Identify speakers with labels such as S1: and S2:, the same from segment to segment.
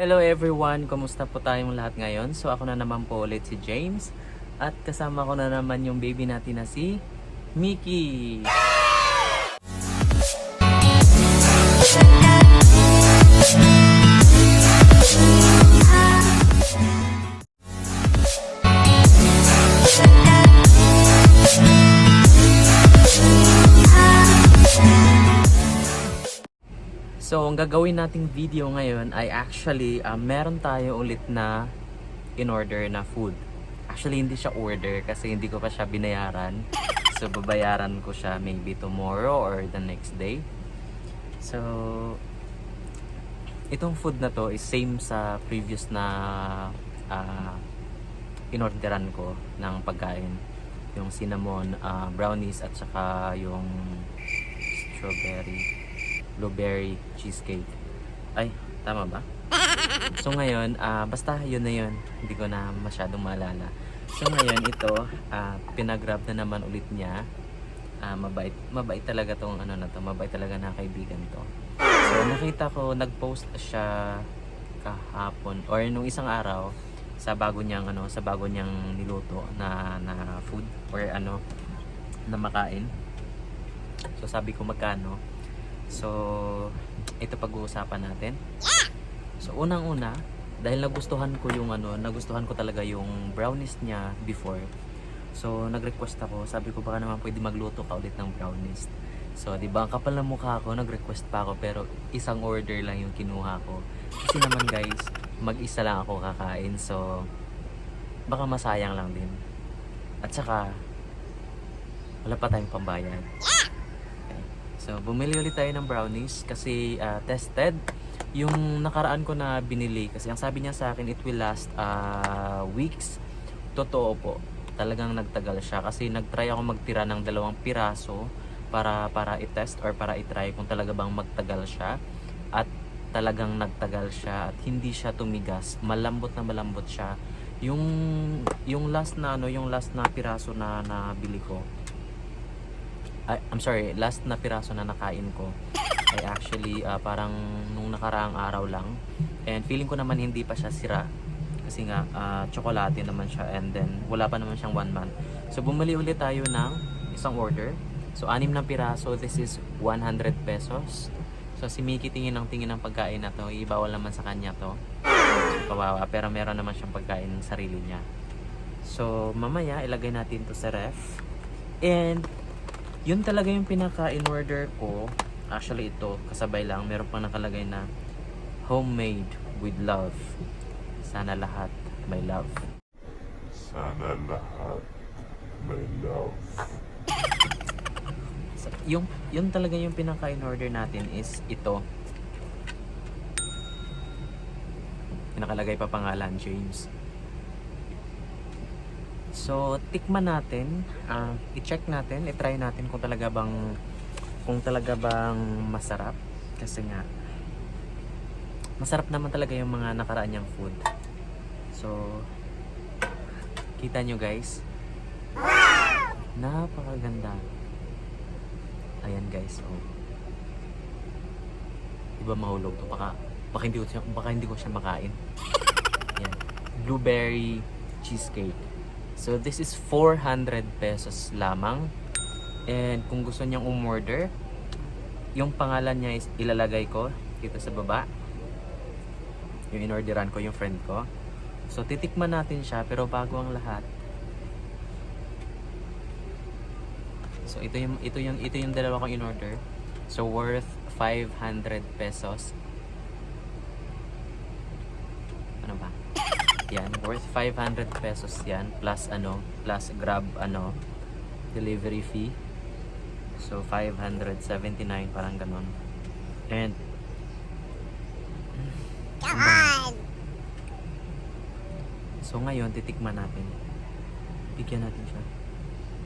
S1: Hello everyone! Kumusta po tayong lahat ngayon? So ako na naman po ulit si James at kasama ko na naman yung baby natin na si Mickey. So, ang gagawin nating video ngayon ay actually, ah, meron tayo ulit na in-order na food. Actually, hindi siya order kasi hindi ko pa siya binayaran. So, babayaran ko siya maybe tomorrow or the next day. So, itong food na to is same sa previous na ah, inorderan ko ng pagkain. Yung cinnamon ah, brownies at saka yung strawberry blueberry cheesecake. Ay, tama ba? So ngayon, ah, basta yun na yun. Hindi ko na masyadong maalala. So ngayon, ito, ah, pinagrab na naman ulit niya. Ah, mabait, mabait talaga tong ano na to. Mabait talaga na kaibigan to. So nakita ko, nag-post siya kahapon or nung isang araw sa bago niyang ano sa bago niyang niluto na na food or ano na makain. So sabi ko magkano. So, ito pag-uusapan natin. So, unang-una, dahil nagustuhan ko yung ano, nagustuhan ko talaga yung brownies niya before. So, nag-request ako. Sabi ko baka naman pwede magluto ka ulit ng brownies. So, di ba, ang kapal ng mukha ko, nag-request pa ako pero isang order lang yung kinuha ko. Kasi naman guys, mag-isa lang ako kakain. So, baka masayang lang din. At saka, wala pa tayong pambayad. So, bumili ulit tayo ng brownies kasi ah, tested. Yung nakaraan ko na binili, kasi ang sabi niya sa akin, it will last ah, weeks. Totoo po. Talagang nagtagal siya kasi nagtry ako magtira ng dalawang piraso para para i-test or para i-try kung talaga bang magtagal siya. At talagang nagtagal siya at hindi siya tumigas. Malambot na malambot siya. Yung yung last na ano, yung last na piraso na nabili ko, ay, I'm sorry, last na piraso na nakain ko ay actually ah, parang nung nakaraang araw lang. And feeling ko naman hindi pa siya sira kasi nga ah, tsokolate naman siya and then wala pa naman siyang one month. So bumili ulit tayo ng isang order. So anim na piraso, this is 100 pesos. So si Mickey tingin ng tingin ng pagkain na to, ibawal naman sa kanya to. So kawawa, pero meron naman siyang pagkain ng sarili niya. So mamaya ilagay natin to sa ref. And yun talaga yung pinaka-in-order ko. Actually, ito, kasabay lang, meron pang nakalagay na homemade with love. Sana lahat may love.
S2: Sana lahat may love.
S1: So, yung, yun talaga yung pinaka-in-order natin is ito. Pinakalagay pa pangalan, James. So, tikman natin, ah, i-check natin, i-try natin kung talaga bang kung talaga bang masarap kasi nga masarap naman talaga yung mga nakaraan niyang food. So, kita nyo guys. Napakaganda. Ayan guys, oh. Diba mahulog to? Baka, baka, hindi ko siya, baka hindi ko siya makain. Ayan. Blueberry cheesecake. So this is 400 pesos lamang. And kung gusto niyang umorder, yung pangalan niya is ilalagay ko dito sa baba. Yung inorderan ko yung friend ko. So titikman natin siya pero bago ang lahat. So ito yung ito yung ito yung dalawa kong in-order. So worth 500 pesos. Ano ba? Yan, worth 500 pesos yan plus ano, plus Grab ano delivery fee. So 579 parang ganon. And on. So ngayon titikman natin. Bigyan natin siya.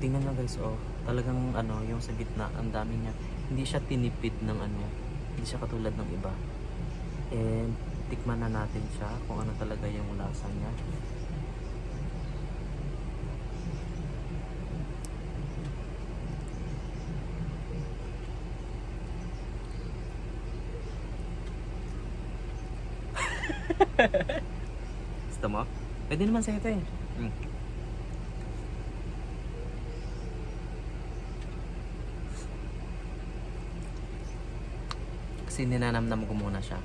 S1: Tingnan na guys, oh, talagang ano, yung sa gitna, ang dami niya. Hindi siya tinipid ng ano, hindi siya katulad ng iba. And tikman na natin siya kung ano talaga yung lasa niya. Gusto mo? Pwede naman sa'yo ito eh. Mm. Kasi ninanamnam ko muna siya.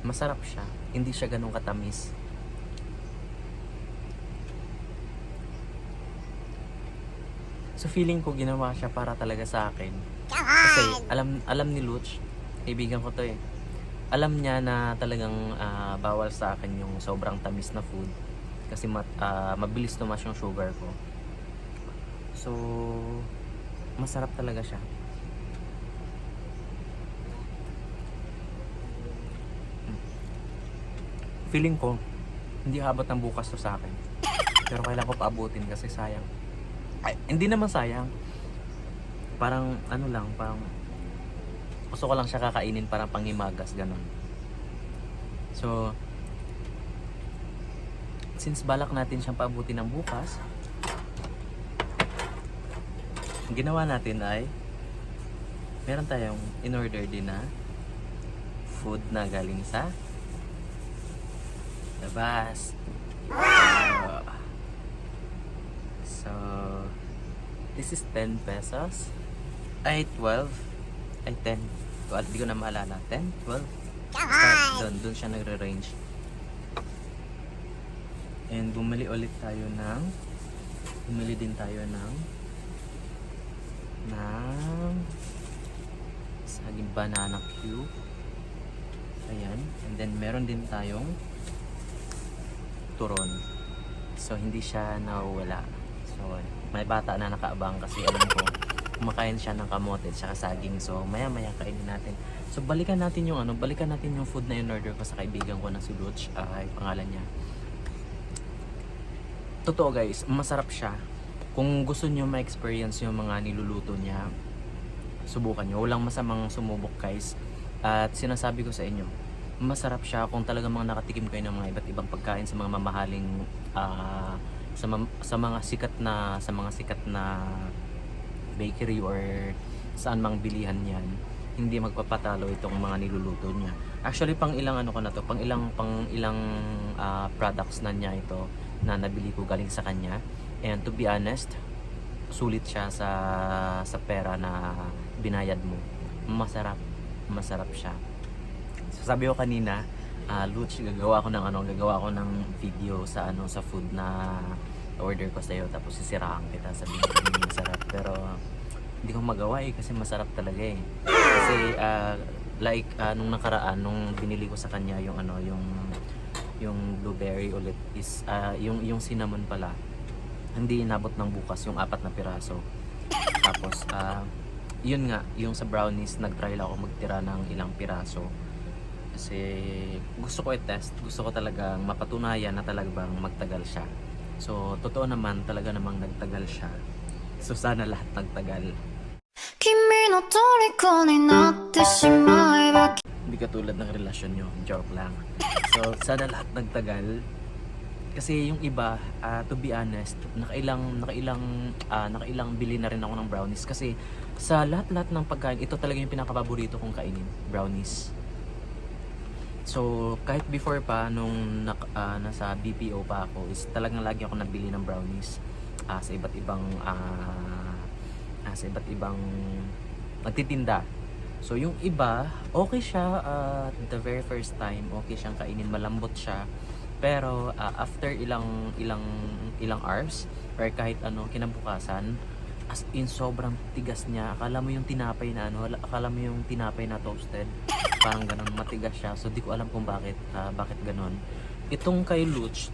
S1: Masarap siya. Hindi siya ganun katamis. So feeling ko ginawa siya para talaga sa akin. Kasi alam alam ni Luch, kaibigan ko to eh. Alam niya na talagang ah, bawal sa akin yung sobrang tamis na food kasi mat, ah, mabilis tumas yung sugar ko. So masarap talaga siya. Feeling ko hindi abot ng bukas to sa akin. Pero kailangan ko paabutin kasi sayang. Ay, hindi naman sayang. Parang ano lang, parang gusto ko lang siya kakainin parang panghimagas ganun. So since balak natin siyang paabutin ng bukas, ang ginawa natin ay meron tayong in-order din na food na galing sa labas. Uh, So, this is 10 pesos. Ay, 12. Ay, 10. Well, di ko na maalala. 10? 12? Basta doon, doon siya nagre-range. And bumili ulit tayo ng bumili din tayo ng ng saging banana cube. Ayan. And then meron din tayong turon. So hindi siya nawawala. So may bata na nakaabang kasi alam ko kumakain siya ng kamote at saka saging. So maya maya kainin natin. So balikan natin yung ano, balikan natin yung food na in-order ko sa kaibigan ko na si Luch. ay pangalan niya. Totoo guys, masarap siya. Kung gusto niyo ma-experience yung mga niluluto niya, subukan niyo. Walang masamang sumubok guys. At sinasabi ko sa inyo, masarap siya kung talagang mga nakatikim kayo ng mga iba't ibang pagkain sa mga mamahaling ah, sa, mam- sa mga sikat na sa mga sikat na bakery or saan mang bilihan yan hindi magpapatalo itong mga niluluto niya. Actually pang ilang ano ko na to pang ilang pang ilang ah, products na niya ito na nabili ko galing sa kanya. And to be honest sulit siya sa sa pera na binayad mo. Masarap masarap siya Sabi ko kanina, ah Luch, gagawa ako ng ano, gagawa ako ng video sa ano sa food na order ko sa iyo tapos sisiraan kita sabihin ko hindi masarap pero hindi ko magawa eh kasi masarap talaga eh. Kasi ah, like ah, nung nakaraan nung binili ko sa kanya yung ano yung yung blueberry ulit is ah, yung yung cinnamon pala hindi inabot ng bukas yung apat na piraso. Tapos ah yun nga, yung sa brownies, nag-try ako magtira ng ilang piraso kasi gusto ko i-test, gusto ko talagang mapatunayan na talagang magtagal siya. So, totoo naman talaga namang nagtagal siya. So, sana lahat nagtagal.
S3: Kimi
S1: no toriko ng relasyon nyo, joke lang. So, sana lahat nagtagal. Kasi yung iba, uh, to be honest, nakailang nakailang uh, nakailang bili na rin ako ng brownies kasi sa lahat-lahat ng pagkain, ito talaga yung pinakapaborito kong kainin, brownies. So, kahit before pa, nung nak, ah, nasa BPO pa ako, is talagang lagi ako nabili ng brownies ah, sa iba't ibang ah, ah, sa iba't ibang nagtitinda. So, yung iba, okay siya at the very first time, okay siyang kainin, malambot siya. Pero ah, after ilang ilang ilang hours or kahit ano kinabukasan, as in sobrang tigas niya. Akala mo yung tinapay na ano, akala mo yung tinapay na toasted. Parang ganun matigas siya. So di ko alam kung bakit ah, bakit ganun. Itong kay Luch,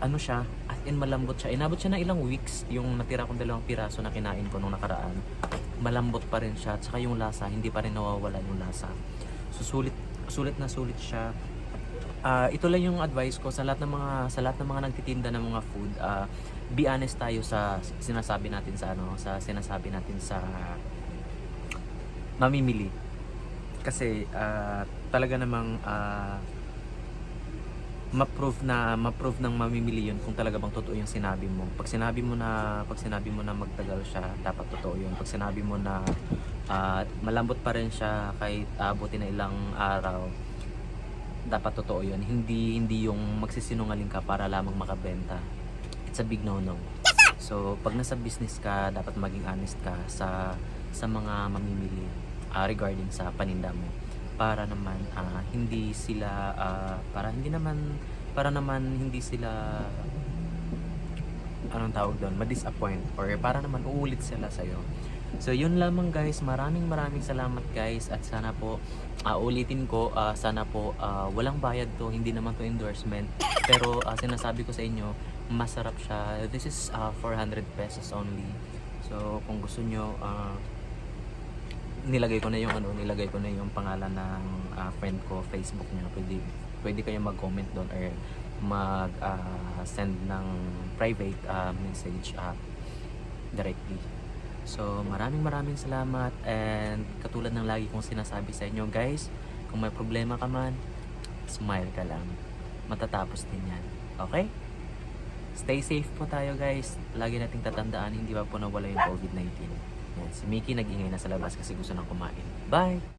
S1: ano siya, as in malambot siya. Inabot siya ng ilang weeks yung natira kong dalawang piraso na kinain ko nung nakaraan. Malambot pa rin siya. At saka yung lasa, hindi pa rin nawawala yung lasa. So sulit, sulit na sulit siya. Ah, ito lang yung advice ko sa lahat ng mga sa lahat ng mga nagtitinda ng mga food. ah, be honest tayo sa sinasabi natin sa ano, sa sinasabi natin sa mamimili. Kasi ah, talaga namang ah, ma-prove na ma-prove ng mamimili yun kung talaga bang totoo yung sinabi mo. Pag sinabi mo na pag sinabi mo na magtagal siya, dapat totoo yun. Pag sinabi mo na ah, malambot pa rin siya kahit abutin na ilang araw, dapat totoo yun. Hindi, hindi yung magsisinungaling ka para lamang makabenta. It's a big no-no. So, pag nasa business ka, dapat maging honest ka sa sa mga mamimili ah, regarding sa paninda mo para naman ah, hindi sila ah, para hindi naman para naman hindi sila anong tawag doon, ma-disappoint or para naman uulit sila sa'yo. So yun lamang guys, maraming maraming salamat guys at sana po ah, ulitin ko, ah, sana po ah, walang bayad to, hindi naman to endorsement. Pero ah, sinasabi ko sa inyo, masarap siya. This is ah, 400 pesos only. So kung gusto nyo, ah, nilagay ko na yung ano, nilagay ko na yung pangalan ng ah, friend ko, Facebook niya. Pwede pwede kayo mag-comment doon or mag ah, send ng private ah, message ah, directly. So, maraming maraming salamat and katulad ng lagi kong sinasabi sa inyo guys, kung may problema ka man, smile ka lang. Matatapos din yan. Okay? Stay safe po tayo guys. Lagi nating tatandaan, hindi pa po nawala yung COVID-19. Yan, si Mickey nag-ingay na sa labas kasi gusto nang kumain. Bye!